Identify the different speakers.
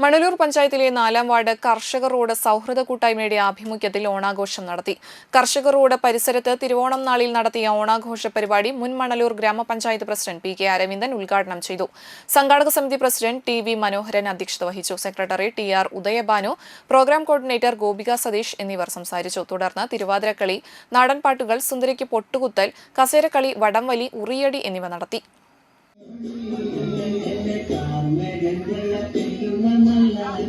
Speaker 1: മണലൂർ പഞ്ചായത്തിലെ നാലാം വാർഡ് കർഷക റോഡ് സൗഹൃദ കൂട്ടായ്മയുടെ ആഭിമുഖ്യത്തിൽ ഓണാഘോഷം നടത്തി. കർഷക റോഡ് പരിസരത്ത് തിരുവോണം നാളിൽ നടത്തിയ ഓണാഘോഷ പരിപാടി മുൻ മണലൂർ ഗ്രാമപഞ്ചായത്ത് പ്രസിഡന്റ് പി കെ അരവിന്ദൻ ഉദ്ഘാടനം ചെയ്തു. സംഘാടക സമിതി പ്രസിഡന്റ് ടി വി മനോഹരൻ അധ്യക്ഷത വഹിച്ചു. Secretary T R Udayabhanu programme coordinator Gopika Satheesh എന്നിവർ സംസാരിച്ചു. തുടർന്ന് തിരുവാതിരക്കളി നാടൻപാട്ടുകൾ സുന്ദരിക്ക് പൊട്ടുകുത്തൽ കസേരക്കളി വടംവലി ഉറിയടി എന്നിവ നടത്തി ും.